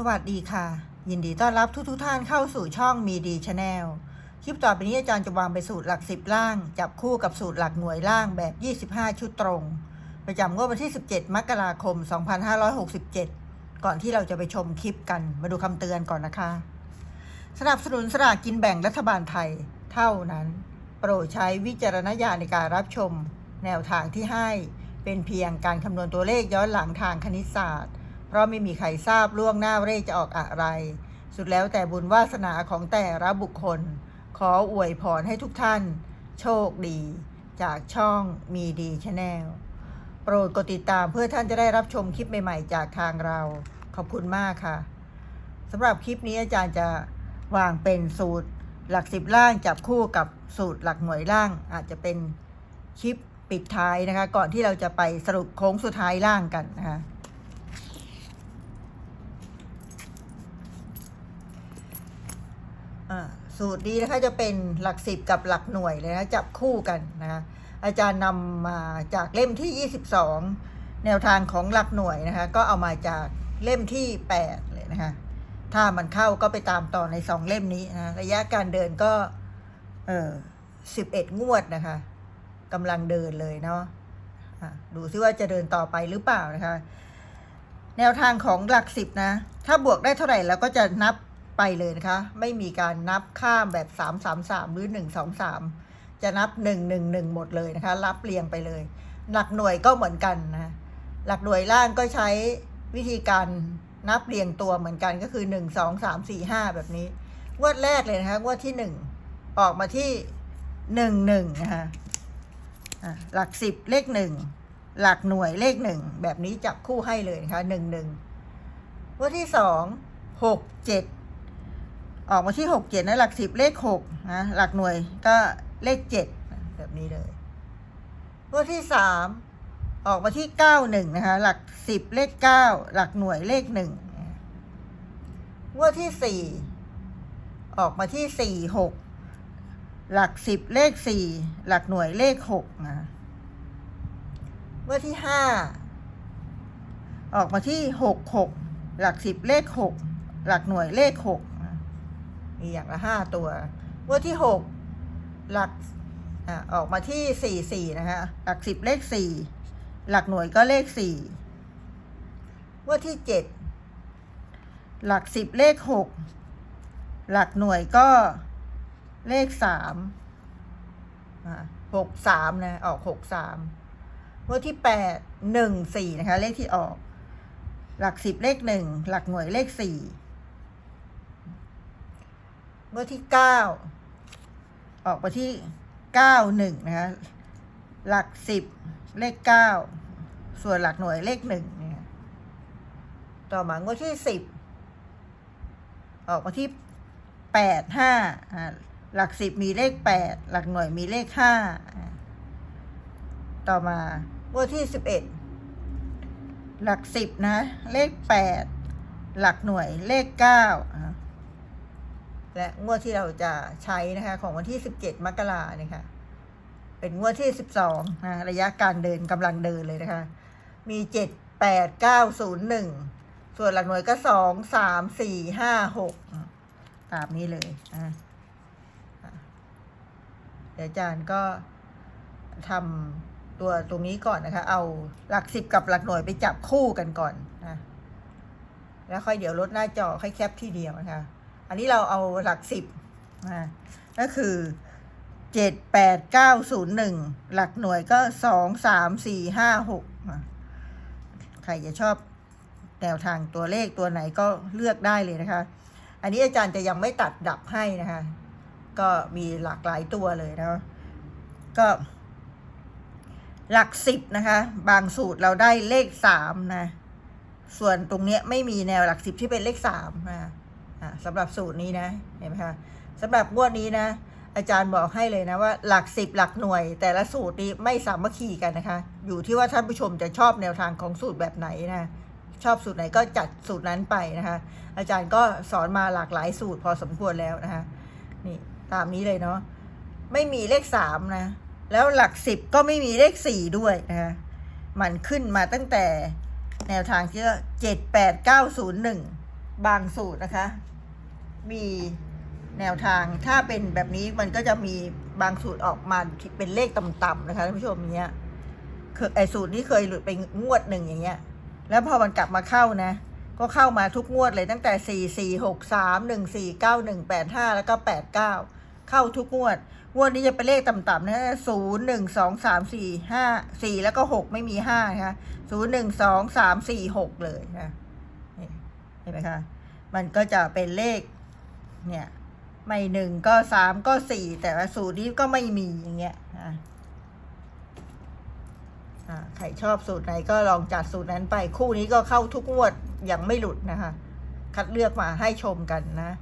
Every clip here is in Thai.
สวัสดีค่ะ ยินดีต้อนรับทุกทุกท่านเข้าสู่ช่องมีดีชาแนลคลิปต่อไปนี้อาจารย์จะวางไปสูตรหลักสิบล่าง จับคู่กับสูตรหลักหน่วยล่างแบบ 25 ชุดตรง ประจำงวดวันที่ 17 มกราคม 2567 ก่อนที่เราจะไปชมคลิปกันมาดูคำเตือนก่อนนะคะ สนับสนุนสลากกินแบ่งรัฐบาลไทย เท่านั้น โปรดใช้วิจารณญาณในการรับชม แนวทางที่ให้เป็นเพียงการคำนวณตัวเลขย้อนหลังทางคณิตศาสตร์ เพราะไม่มีใครทราบล่วงหน้าเลขจะออกอะไร สุดแล้วแต่บุญวาสนาของแต่ละบุคคล ขออวยพรให้ทุกท่าน โชคดี จากช่องมีดีชาแนลโปรดกดติดตามเพื่อท่านจะได้รับชมคลิปใหม่ๆ จากทางเรา ขอบคุณมากค่ะสำหรับคลิปนี้อาจารย์จะวางเป็นสูตรหลักสิบล่างจับคู่กับสูตรหลักหน่วยล่าง อาจจะเป็นคลิปปิดท้ายนะคะ ก่อนที่เราจะไปสรุปโค้งสุดท้ายล่างกันนะคะ อ่า สูตรนี้นะคะจะเป็นหลักสิบกับหลักหน่วยเลยนะจับคู่กันนะคะอาจารย์นำมาจากเล่มที่ 22 แนวทางของหลักหน่วยนะคะก็เอามาจากเล่มที่ 8 เลยนะคะถ้ามันเข้าก็ไปตามต่อใน 2 เล่มนี้นะระยะการเดินก็เออ11งวดนะคะกำลังเดินเลยเนาะะดูซิว่าจะเดินต่อไปหรือเปล่านะคะ แนวทางของหลักสิบนะ ถ้าบวกได้เท่าไหร่เราก็จะนับ ไปเลยนะคะ ไม่มีการนับข้ามแบบสามสามสามหรือหนึ่งสองสามจะนับหนึ่งหนึ่งหนึ่งหมดเลยนะคะ รับเรียงไปเลย หลักหน่วยก็เหมือนกันนะ หลักหน่วยล่างก็ใช้วิธีการนับเรียงตัวเหมือนกันก็คือหนึ่งสองสามสี่ห้าแบบนี้งวดแรกเลยนะคะงวดที่หนึ่งออกมาที่หนึ่งหนึ่งนะคะอะหลักสิบเลขหนึ่งหลักหน่วยเลขหนึ่งแบบนี้จับคู่ให้เลยนะคะหนึ่งหนึ่งว่าที่สองหกเจ็ด ออกมาที่หกเจ็ดนะหลักสิบเลขหกนะหลักหน่วยก็เลขเจ็ดแบบนี้เลยว่าที่สามออกมาที่เก้าหนึ่งนะคะ หลักสิบเลขเก้าหลักหน่วยเลขหนึ่งว่าที่สี่ออกมาที่สี่หกหลักสิบเลขสี่หลักหน่วยเลขหกนะเมื่อที่ห้าออกมาที่หกหกหลักสิบเลขหกหลักหน่วยเลขหก มีอย่างละห้าตัวเมื่อที่หกหลักอออกมาที่สี่สี่นะคะหลักสิบเลขสี่หลักหน่วยก็เลขสี่เมื่อที่เจ็ดหลักสิบเลขหกหลักหน่วยก็เลขสามหกสามนะออกหกสามงวดที่แปดหนึ่งสี่นะคะ เลขที่ออก หลักสิบเลขหนึ่งหลักหน่วยเลขสี่ งวดที่เก้าออกมาที่เก้าหนึ่งนะคะ หลักสิบเลขเก้าส่วนหลักหน่วยเลขหนึ่งเนี่ยต่อมางวดที่สิบออกมาที่แปดห้าหลักสิบมีเลขแปดหลักหน่วยมีเลขห้าต่อมางวดที่สิบเอ็ดหลักสิบนะ เลขแปดหลักหน่วยเลขเก้า และงวดที่เราจะใช้นะคะ ของวันที่สิบเจ็ดมกราเนี่ยค่ะ เป็นงวดที่สิบสองนะระยะการเดินกำลังเดินเลยนะคะ มีเจ็ดแปดเก้าศูนย์หนึ่งส่วนหลักหน่วยก็สองสามสี่ห้าหกตามนี้เลยอะเดี๋ยวอาจารย์ก็ทำตัวตรงนี้ก่อนนะคะ เอาหลักสิบกับหลักหน่วยไปจับคู่กันก่อนนะแล้วค่อยเดี๋ยวลดหน้าจอค่อยแคปที่เดียวนะคะ อันนี้เราเอาหลักสิบนะก็คือเจ็ดแปดเก้าศูนย์หนึ่งหลักหน่วยก็สองสามสี่ห้าหกใครจะชอบแนวทางตัวเลขตัวไหนก็เลือกได้เลยนะคะ อันนี้อาจารย์จะยังไม่ตัดดับให้นะคะ ก็มีหลากหลายตัวเลยนะ ก็ หลักสิบนะคะ บางสูตรเราได้เลขสามนะ ส่วนตรงเนี้ยไม่มีแนวหลักสิบที่เป็นเลขสามนะ สำหรับสูตรนี้นะเห็นไหมคะสำหรับงวดนี้นะ อาจารย์บอกให้เลยนะว่าหลักสิบหลักหน่วย แต่ละสูตรนี้ไม่สามัคคีกันนะคะ อยู่ที่ว่าท่านผู้ชมจะชอบแนวทางของสูตรแบบไหนนะชอบสูตรไหนก็จัดสูตรนั้นไปนะคะ อาจารย์ก็สอนมาหลากหลายสูตรพอสมควรแล้วนะคะนี่ตามนี้เลยเนาะไม่มีเลขสามนะ แล้วหลักสิบก็ไม่มีเลขสี่ด้วยนะคะมันขึ้นมาตั้งแต่แนวทางที่เจ็ดแปดเก้าศูนย์หนึ่ง บางสูตรนะคะ มีแนวทางถ้าเป็นแบบนี้มันก็จะมีบางสูตรออกมาเป็นเลขต่ำๆนะคะท่านผู้ชมเนี้ยคือไอสูตรนี้เคยหลุดไปงวดหนึ่งอย่างเงี้ย แล้วพอมันกลับมาเข้านะ ก็เข้ามาทุกงวดเลยตั้งแต่สี่สี่หกสามหนึ่งสี่เก้าหนึ่งแปดห้าแล้วก็แปดเก้าเข้าทุกงวด งวดนี้จะเป็นเลขต่ำๆนะศูนย์หนึ่งสองสามสี่ห้าสี่แล้วก็หกไม่มีห้านะคะศูนย์หนึ่งสองสามสี่หกเลยนะ ห็นไหมคะมันก็จะเป็นเลขเนี่ยไม่หนึ่งก็สามก็สี่แต่ว่าสูตรนี้ก็ไม่มีอย่างเงี้ยอะอ่าใครชอบสูตรไหนก็ลองจัดสูตรนั้นไปคู่นี้ก็เข้าทุกงวดยังไม่หลุดนะคะ คัดเลือกมาให้ชมกันนะ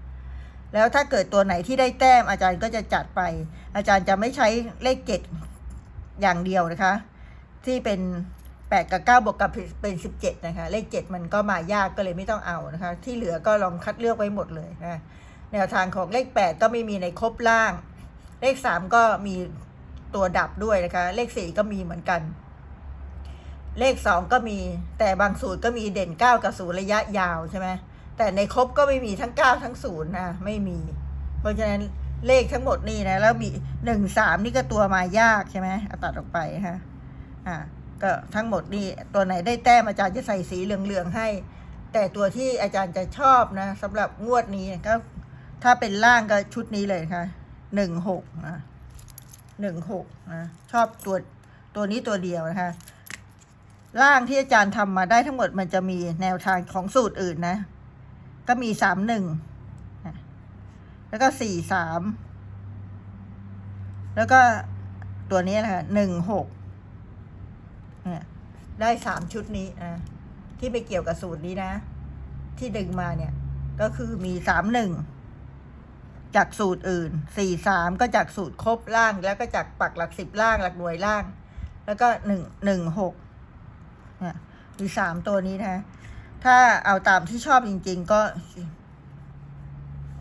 แล้วถ้าเกิดตัวไหนที่ได้แต้มอาจารย์ก็จะจัดไป อาจารย์จะไม่ใช้เลขเจ็ดอย่างเดียวนะคะ ที่เป็น แปดกับเก้าบวกกับเป็นสิบเจ็ดนะคะ เลขเจ็ดมันก็มายากก็เลยไม่ต้องเอานะคะ ที่เหลือก็ลองคัดเลือกไว้หมดเลยนะแนวทางของเลขแปดก็ไม่มีในครบล่าง เลขสามก็มีตัวดับด้วยนะคะ เลขสี่ก็มีเหมือนกัน เลขสองก็มีแต่บางสูตรก็มีเด่นเก้ากับศูนย์ระยะยาวใช่ไหมแต่ในครบก็ไม่มีทั้งเก้าทั้งศูนย์นะไม่มี เพราะฉะนั้นเลขทั้งหมดนี่นะ แล้วมีหนึ่งสามนี่ก็ตัวมายากใช่ไหมเอาตัดออกไปฮะอ่า ก็ทั้งหมดนี่ตัวไหนได้แต้มอาจารย์จะใส่สีเหลืองๆให้ แต่ตัวที่อาจารย์จะชอบนะสำหรับงวดนี้ก็ถ้าเป็นล่างก็ชุดนี้เลยค่ะหนึ่งหกนะหนึ่งหกนะชอบตัวตัวนี้ตัวเดียวนะคะล่างที่อาจารย์ทำมาได้ทั้งหมดมันจะมีแนวทางของสูตรอื่นนะ ก็มีสามหนึ่งแล้วก็สี่สามแล้วก็ตัวนี้แหละคะหนึ่งหก เนี่ยได้สามชุดนี้นะที่ไปเกี่ยวกับสูตรนี้นะ ที่ดึงมาเนี่ย ก็คือมีสามหนึ่งจากสูตรอื่นสี่สามก็จากสูตรครบล่าง แล้วก็จากปักหลักสิบล่างหลักหน่วยล่าง แล้วก็หนึ่งหนึ่งหกเนี่ยมีสามตัวนี้นะ ถ้าเอาตามที่ชอบจริง ๆ ก็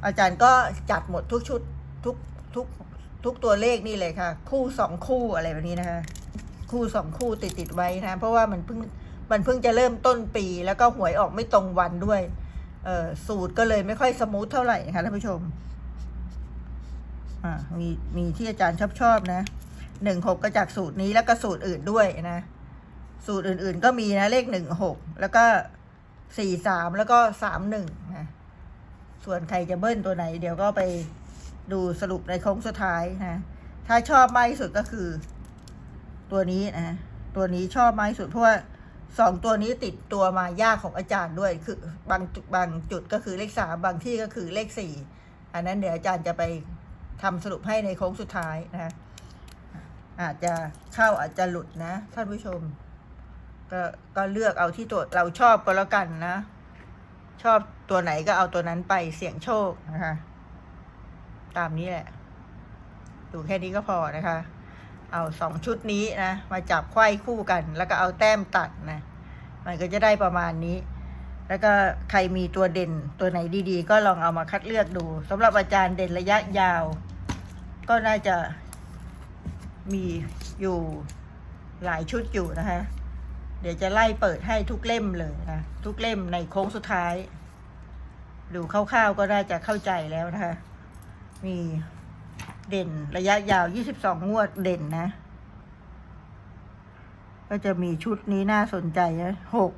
อาจารย์ก็จัดหมดทุกชุดทุกทุกทุกตัวเลขนี่เลยค่ะ คู่สองคู่อะไรแบบนี้นะคะ คู่สองคู่ติดติดๆไว้นะ เพราะว่ามันเพิ่งมันเพิ่งจะเริ่มต้นปี แล้วก็หวยออกไม่ตรงวันด้วย เออสูตรก็เลยไม่ค่อยสมูทเท่าไหร่นะคะท่านผู้ชม อ่ามีมีที่อาจารย์ชอบชอบนะหนึ่งหกก็จากสูตรนี้แล้วก็สูตรอื่นด้วยนะ สูตรอื่น ๆ ก็มีนะเลขหนึ่งหกแล้วก็สี่สามแล้วก็สามหนึ่งนะส่วนใครจะเบิ้ลตัวไหน เดี๋ยวก็ไปดูสรุปในโค้งสุดท้ายนะ ถ้าชอบมากที่สุดก็คือ ตัวนี้นะตัวนี้ชอบมากที่สุดเพราะว่าสองตัวนี้ติดตัวมายากของอาจารย์ด้วย คือบางจุดบางจุดก็คือเลขสามบางที่ก็คือเลขสี่อันนั้นเดี๋ยวอาจารย์จะไปทำสรุปให้ในโค้งสุดท้ายนะอาจจะเข้าอาจจะหลุดนะ ท่านผู้ชม ก็ก็เลือกเอาที่ตัวเราชอบก็แล้วกันนะ ชอบตัวไหนก็เอาตัวนั้นไปเสี่ยงโชคนะคะ ตามนี้แหละ ดูแค่นี้ก็พอนะคะ เอาสองชุดนี้นะ มาจับไขว้คู่กัน แล้วก็เอาแต้มตัดนะ มันก็จะได้ประมาณนี้ แล้วก็ใครมีตัวเด่นตัวไหนดีๆ ก็ลองเอามาคัดเลือกดูสำหรับอาจารย์เด่นระยะยาว ก็น่าจะมีอยู่หลายชุดอยู่นะคะ เดี๋ยวจะไล่เปิดให้ทุกเล่มเลยนะ ทุกเล่มในโค้งสุดท้าย ดูคร่าวๆก็น่าจะเข้าใจแล้วนะคะ มี เด่นระยะยาว 22 งวดเด่นนะ ก็จะมีชุดนี้น่าสนใจนะหก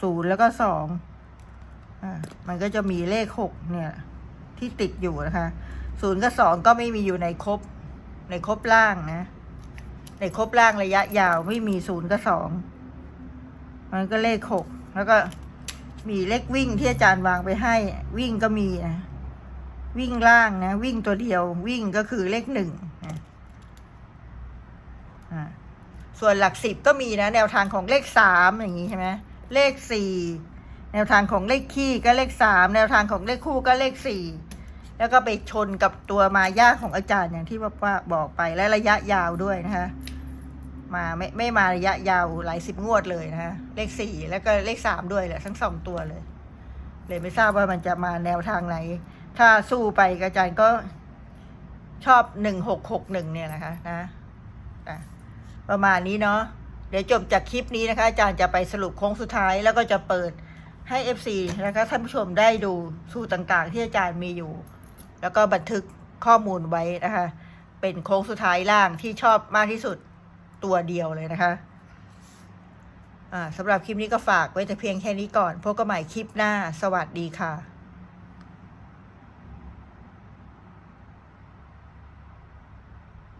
ศูนย์แล้วก็สองอ่ามันก็จะมีเลขหกเนี่ย ที่ติดอยู่นะคะศูนย์กับสองก็ไม่มีอยู่ในครบ ในครบล่างนะ ในครบล่างระยะยาวไม่มีศูนย์กับสองมันก็เลขหกแล้วก็มีเลขวิ่งที่อาจารย์วางไปให้ วิ่งก็มีนะ วิ่งล่างนะ วิ่งตัวเดียว วิ่งก็คือเลขหนึ่งนะส่วนหลักสิบก็มีนะ แนวทางของเลขสามอย่างนี้ใช่ไหมเลขสี่แนวทางของเลขคี่ก็เลขสามแนวทางของเลขคู่ก็เลขสี่แล้วก็ไปชนกับตัวมายาของอาจารย์อย่างที่ว่าบอกไปและระยะยาวด้วยนะคะมาไม่ไม่มาระยะยาวหลายสิบงวดเลยนะคะเลขสี่แล้วก็เลขสามด้วยแหละทั้งสองตัวเลย เลยไม่ทราบว่ามันจะมาแนวทางไหน ถ้าสู้ไปอาจารย์ก็ชอบหนึ่งหกหกหนึ่งเนี่ยนะคะนะประมาณนี้เนาะเดี๋ยวจบจากคลิปนี้นะคะ อาจารย์จะไปสรุปโค้งสุดท้ายแล้วก็จะเปิดให้ FC นะคะท่านผู้ชมได้ดูสูตรต่างๆ ที่อาจารย์มีอยู่ แล้วก็บันทึกข้อมูลไว้นะคะ เป็นโค้งสุดท้ายล่างที่ชอบมากที่สุดตัวเดียวเลยนะคะอ่าสำหรับคลิปนี้ก็ฝากไว้แต่เพียงแค่นี้ก่อนพบกันใหม่คลิปหน้า สวัสดีค่ะ